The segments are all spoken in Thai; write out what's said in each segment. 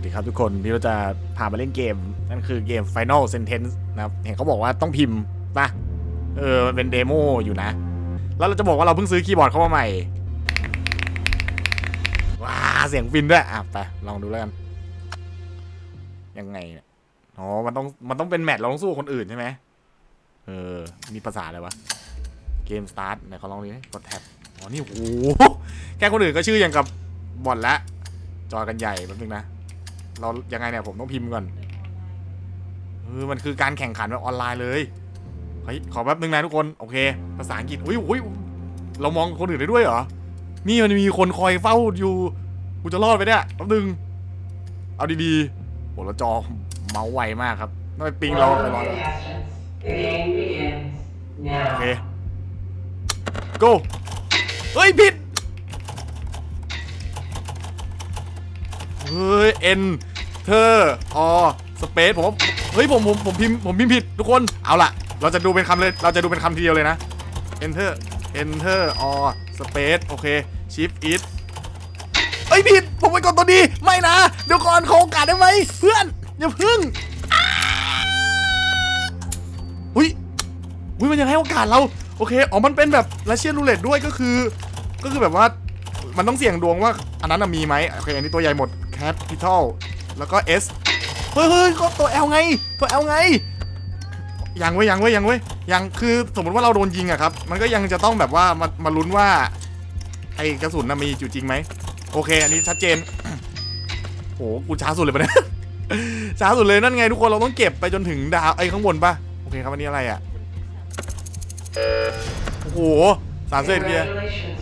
วัสดีครับทุกคนพี่เราจะพามาเล่นเกม นั่นคือเกม Final Sentence นะครับ เห็นเขาบอกว่าต้องพิมพ์ป่ะเออ มันเป็นเดโมอยู่นะ แล้วเราจะบอกว่าเราเพิ่งซื้อคีย์บอร์ดเข้ามาใหม่ ว้า เสียงฟินด้วย อะ ไป ลองดูแล้วกัน ยังไงเนี่ยอ๋อ มันต้อง มันต้องเป็นแมตช์เราต้องสู้คนอื่นใช่ไหมเออ มีภาษาอะไรวะ เกมสตาร์ทไหนเขอลองดูดิกดแท็บ อ๋อ นี่โอ้โหแค่คนอื่นก็ชื่ออย่างกับบอทละจอกันใหญ่แป๊บนึงนะ เรายังไงเนี่ยผมต้องพิมพ์ก่อนเออมันคือการแข่งขันแบบออนไลน์เลยเฮ้ยขอแป๊บนึงนะทุกคนโอเค ภาษาอังกฤษอุ้ยอุ้ยเรามองคนอื่นได้ด้วยเหรอนี่มันมีคนคอยเฝ้าอยู่กูจะรอดไปเนี่ยแป๊บนึงเอาดีๆโหแล้วจอเมาส์ไวมากครับต้องไปปิงเราไปรอ The game begins โอ now. เค go เฮ้ยผิดเฮ้ย N เธออสเปซผมว่าเฮ้ยผมผมผมพิมพ์ผมพิมพ์ผิดทุกคนเอาล่ะ เราจะดูเป็นคำเลยเราจะดูเป็นคำทีเดียวเลยนะ enter enter or space โอเค shift it เอ้ยผิดผมไปกดตัวดีไม่นะเดี๋ยวก่อนขอโอกาสได้ไหมเพื่อนอย่าพึ่งอุ้ยอุ้ยมันยังให้โอกาสเราโอเคอ๋อมันเป็นแบบรัสเซียนรูเล็ตด้วยก็คือ ก็คือแบบว่ามันต้องเสี่ยงดวงว่าอันนั้นมีไหมโอเคอันนี้ตัวใหญ่หมด capital แล้วก็ S เฮ้ยเฮ้ยก็ตัว L ไง ตัว L ไง ยังเว้ยยังเว้ยยังเว้ยยังคือสมมติว่าเราโดนยิงอะครับ มันก็ยังจะต้องแบบว่ามามาลุ้นว่าไอ้กระสุนน่ะมีอยู่จริงไหม โอเค อันนี้ชัดเจน โห กูช้าสุดเลยปะเนี่ย ช้าสุดเลยนั่นไงทุกคนเราต้องเก็บไปจนถึงดาวไอ้ข้างบนปะโอเคครับอันนี้อะไรอะโอ้โหสามเซนเกียร์ Congratulations.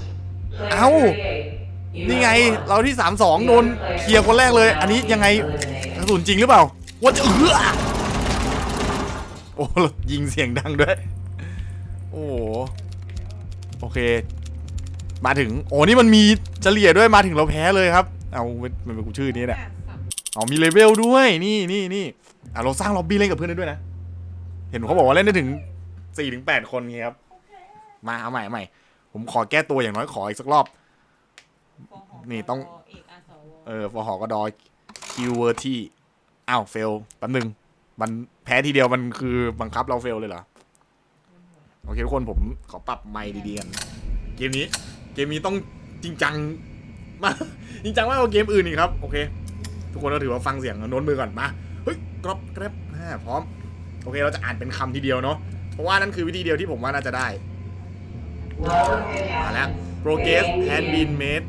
Player Ow. นี่ไงเราที่3 2โดนเคลียร์คนแรกเลย อันนี้ยังไงกระสุนจริงหรือเปล่าว่าจะเอื้อโอ้ยิงเสียงดังด้วย โอ้โอเค มาถึง โอ้นี่มันมีเฉลี่ยด้วยมาถึงเราแพ้เลยครับ เอามันเป็นกูชื่อนี้แหละอ๋อมีเลเวลด้วยนี่นี่นี่อะเราสร้างล็อบบี้เล่นกับเพื่อนได้ด้วยนะ เห็นเขาบอกว่าเล่นได้ถึง4ถึง8คนไงครับ มาเอาใหม่เอาใหม่ ผมขอแก้ตัวอย่างน้อยขออีกสักรอบ นี่ต้อง เอกอาสวเออฟอหอกระดอยคิวเวอร์ที่อ้าวเฟลแป๊บนึง มันแพ้ทีเดียวมันคือบังคับเราเฟลเลยเหรอ โอเคทุกคนผมขอปรับไมค์ดีๆกัน เกมนี้ เกมนี้ต้องจริงจังมาก จริงจังมากกว่าเกมอื่นอีกครับ โอเค ทุกคนก็ถือว่าฟังเสียงโน้นมือก่อนมา เฮ้ยกรอบแกรบอ่าพร้อม โอเคเราจะอ่านเป็นคำทีเดียวเนาะ เพราะว่านั่นคือวิธีเดียวที่ผมว่าน่าจะได้ Welcome to มาแล้ว Aspen. Progress has been made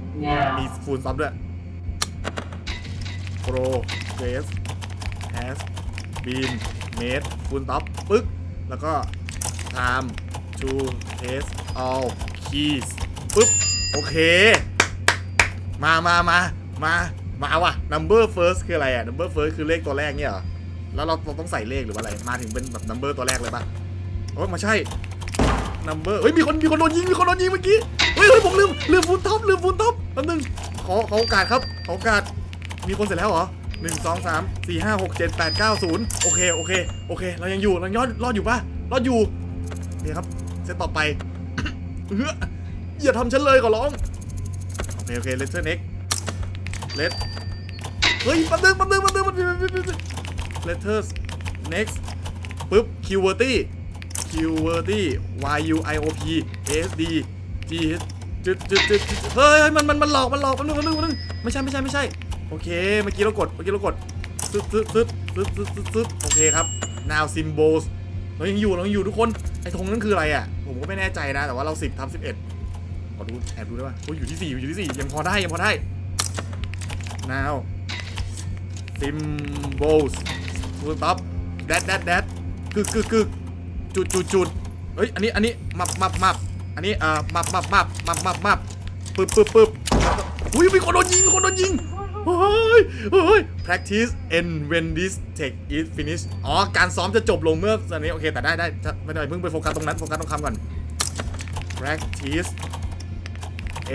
มี Now. ฟูลซับด้วย progress has been made ฟูลซับปึ๊ก แล้วก็ time to test all keys ปึ๊บ โอเค มามามามา มาว่ะ number first คืออะไรอะ number first คือเลขตัวแรกเนี่ยเหรอ แล้วเราเราต้องใส่เลขหรือว่าอะไร มาถึงเป็นแบบ number ตัวแรกเลยปะโอ้ยไมาใช่ number เฮ้ยมีคนมีคนโดนยิงมีคนโดนยิงเมื่อกี้เฮ้ยเฮ้ยผมลืมลืมฟูลท็อปลืมฟูลท็อปแป๊บนึงขอขอโอกาสครับขอโอกาสมีคนเสร็จแล้วเหรอหนึ่งสองสามสี่ห้าหกเจ็ดแปดเก้าศูนย์โอเคโอเคโอเค เรายังอยู่เรายอดรอดอยู่ปะรอดอยู่โอเคครับเซตต่อไปเฮ้ยอย่าทำฉันเลยขอร้องโอเคโอเคเลเซอร์เน็กเลสเฮ้ยแป๊บนึงแป๊บนึงแป๊บนึงแป๊บนึงแป๊บนึงแป๊บนึง letters q v e r t y y u i o p s d g จุดจุดจุดจุดเฮ้ยมันมันมันหลอกมันหลอกมันนึงมันนึงมันนึงไม่ใช่ไม่ใช่ไม่ใช่โอเคเมื่อกี้เรากดเมื่อกี้เรากดซึดซึดซึดซึดซึดซึดซึดโอเคครับ now symbols เรายังอยู่เรายังอยู่ทุกคนไอ้ธงนั้นคืออะไรอะผมก็ไม่แน่ใจนะแต่ว่าเราสิบทับสิบเอ็ดขอดูแอบดูได้ป่ะโอ้ยอยู่ที่สี่อยู่ที่สี่ยังพอได้ยังพอได้ now symbols full stop that that that กึกกึกกึก จุดจุดจุดเฮ้ย อันนี้ อันนี้ มับมับมับอันนี้ เอ่อ มับมับมับมับมับมับปึ๊บปึ๊บปึ๊บอุ้ย มีคนโดนยิง มีคนโดนยิง เฮ้ย เฮ้ย practice end when this take is finish อ๋อ การซ้อมจะจบลงเมื่ออันนี้ โอเค แต่ได้ได้ไม่ได้เพิ่งไปโฟกัสตรงนั้น โฟกัสตรงคำก่อน practice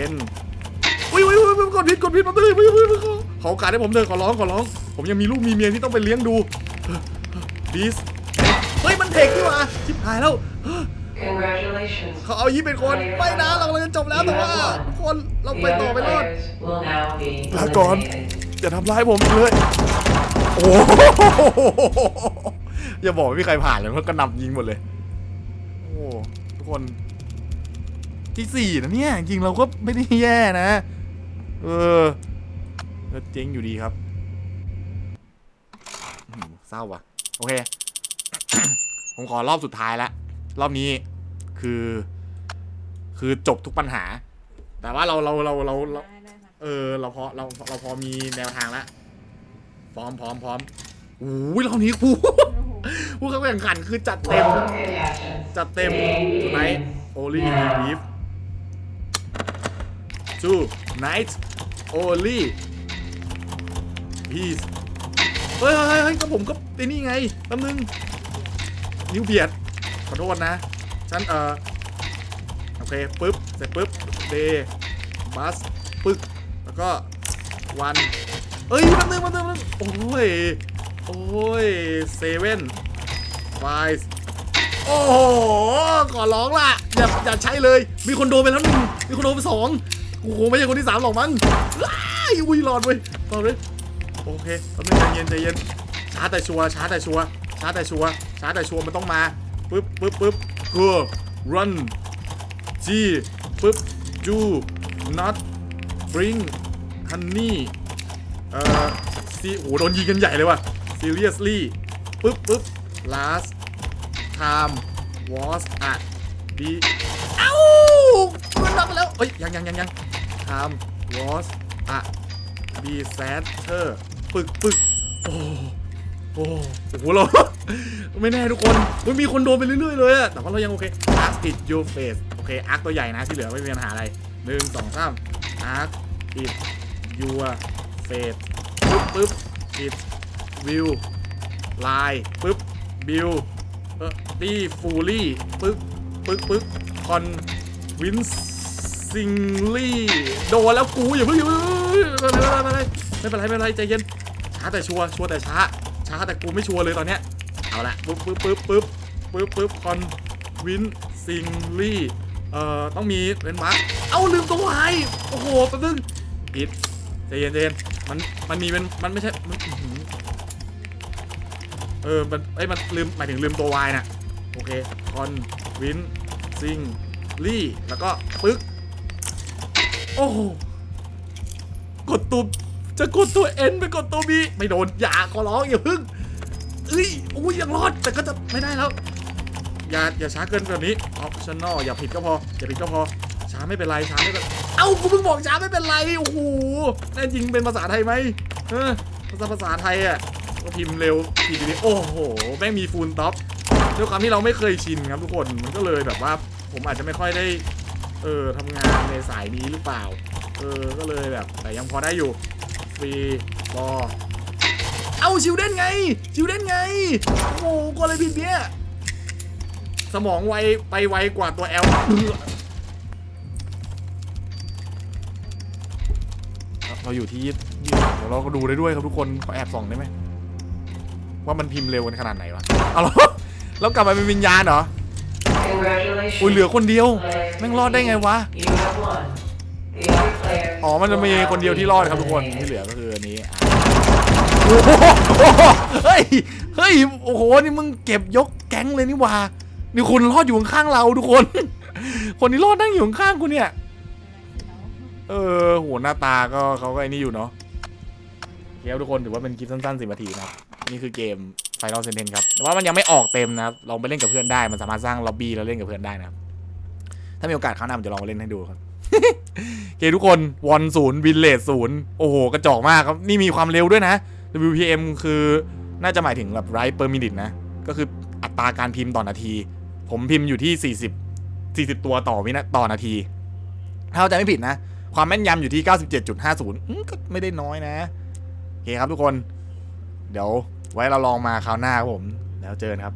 end อุ้ยอุ้ยอุ้ยกดผิดกดผิดมาเลยอุ้ยอุ้ยขอขอโอกาสให้ผมเถอะขอร้องขอร้อง ผมยังมีลูกมีเมียที่ต้องไปเลี้ยงดู this เฮ้ยมันเทคนี่หว่าชิบหายแล้ว Congratulations. เขาเอายี่เป็นคนไม่นะเรากำลังจะจบแล้วแต่ว่าทุกคนเรา The ไปต่อ other ไปรอด players will now be ลาก่อน eliminated. อย่าทำร้ายผมเลย โอ้โหอย่าบอกว่ามีใครผ่านเลยเพราะกระหนำยิงหมดเลย โอ้ทุกคน ที่สี่นะเนี่ย จริงเราก็ไม่ได้แย่นะ เออก็เจ๊งอยู่ดีครับอื้อหือเศร้าว่ะ โอเค ผมขอรอบสุดท้ายละรอบนี้คือ คือจบทุกปัญหา แต่ว่าเราเราเราเราเราได้ได้ค่ะเออ เราพอเราเราพอมีแนวทางแล้วพร้อมพร้อมพร้อมโอ้ยรอบนี้กูโอ้โหผู้เข้าแข่งขันคือจัดเต็ม Welcome contestants. จัดเต็ม Begin. tonight only beef two night only peace เฮ้ยเฮ้ยเฮ้ยก็ผมก็ไอ้นี่ไงแป๊บนึง นิ้วเบียด ขอโทษนะ ฉันเออโอเคปึ๊บ เสร็จปึ๊บ day bus ปึ๊กแล้วก็วันเอ้ยแป๊บนึงแป๊บนึงแป๊บนึงโอ้ย โอ้ยเซเว่นไฟส์โอ้โหขอร้องล่ะ อย่าอย่าใช้เลย มีคนโดนไปแล้วหนึ่งมีคนโดนไปสองกูคงไม่ใช่คนที่สามหรอกมั้งว้ายอุ้ยรอดเว้ยรอดเว้ยโอเคแป๊บนึงใจเย็นใจเย็นช้าแต่ชัวร์ช้าแต่ชัวร์ ช้าแต่ชัวร์ช้าแต่ชัวร์มันต้องมาปึ๊บปึ๊บปึ๊บคือ run G ปึ๊บ do not bring honey เอ่อซีโอ้โดนยิงกันใหญ่เลยว่ะ seriously ปึ๊บปึ๊บ last time was at the เอ้ามันนับไปแล้วเอ้ยยังยังยังยัง time was at disaster ปึกปึกโอ้ โอ้โหเรา ไม่แน่ทุกคนมันมีคนโดนไปเรื่อยๆเลยอะแต่ว่าเรายังโอเค arc it your face โอเค arc ตัวใหญ่นะที่เหลือไม่มีปัญหาอะไรหนึ่งสองสาม arc it your face ปึ๊บปึ๊บ it will lie ปึ๊บ bill เออตีฟูลี่ปึ๊กปึ๊กปึ๊กคอนวินซิงลี่โดนแล้วกูอย่าเพิ่งอย่าเพิ่งไม่เป็นไรไม่เป็นไรไม่เป็นไรใจเย็นช้าแต่ชัวร์ชัวร์แต่ช้า ช้าแต่กูไม่ชัวร์เลยตอนเนี้ยเอาละปึ๊บปึ๊บปึ๊บปึ๊บปึ๊บปึ๊บคอนวินซิงลี่เอ่อต้องมีเป็นมาร์คเอ้าลืมตัวไวโอ้โหแป๊บนึงผิดใจเย็นใจเย็นมันมันมีเป็นมันไม่ใช่มันเออมันไอ้มันลืมหมายถึงลืมตัววายนะโอเคคอนวินซิงลี่แล้วก็ปึ๊กโอ้โหกดตัว จะกดตัว N ไปกดตัว B ไม่โดนอย่าขอร้องอย่าพึ่งเอ้ยอุ้ยยังรอดแต่ก็จะไม่ได้แล้ว อย่าอย่าช้าเกินแบบนี้ optional อย่าผิดก็พออย่าผิดก็พอช้าไม่เป็นไรช้าไม่เป็นเอ้ากูเพิ่งบอกช้าไม่เป็นไรโอ้โหแน่จริงเป็นภาษาไทยไหมเออภาษาภาษาไทยอะก็พิมพ์เร็วทีเดียวโอ้โหแม่งมีฟูลต็อปด้วยความที่เราไม่เคยชินครับทุกคนมันก็เลยแบบว่า ผมอาจจะไม่ค่อยได้เออทำงานในสายนี้หรือเปล่า เออ ก็เลยแบบ แต่ยังพอได้อยู่ ฟรีบอเอาชิวเด้นไง ชิวเด้นไง โอ้โหก็เลยผิดเนี่ย สมองไวไปไวกว่าตัวแอลเราอยู่ที่ยี่สิบเดี๋ยวเราก็ดูได้ด้วยครับทุกคนขอแอบส่องได้ไหมว่ามันพิมพ์เร็วกันขนาดไหนวะเอาเหรอแล้วกลับมาเป็นวิญญาณเหรอ Congratulations. อุ้ยเหลือคนเดียวแม่งรอดได้ไงวะ อ๋อ มันจะมีคนเดียวที่รอดครับทุกคน ที่เหลือก็คืออันนี้โอ้โหเฮ้ย เฮ้ย โอ้โห นี่มึงเก็บยกแก๊งเลยนี่ว่า นี่คุณรอดอยู่ข้างเราทุกคน คนที่รอดนั่งอยู่ข้างกูเนี่ย เออโหหน้าตาก็เขาก็ไอ้นี่อยู่เนาะเคครับทุกคนถือว่าเป็นคลิปสั้นๆสิบนาทีนะครับ นี่คือเกม Final Sentence ครับ แต่ว่ามันยังไม่ออกเต็มนะครับ ลองไปเล่นกับเพื่อนได้ มันสามารถสร้างล็อบบี้แล้วเล่นกับเพื่อนได้นะครับ ถ้ามีโอกาสครั้งหน้าผมจะลองเล่นให้ดูครับ เคทุกคนวอนศูนย์วินเลสศูนย์โอ้โห กระจอกมากครับ นี่มีความเร็วด้วยนะ WPM คือน่าจะหมายถึงแบบ write per minute นะ ก็คืออัตราการพิมพ์ต่อนาที ผมพิมพ์อยู่ที่ 40 40 ตัวต่อวินาต่อนาที ถ้าเข้าใจไม่ผิดนะ ความแม่นยำอยู่ที่ 97.50ก็ไม่ได้น้อยนะโอเคครับทุกคน เดี๋ยวไว้เราลองมาคราวหน้าครับผม แล้วเจอกันครับ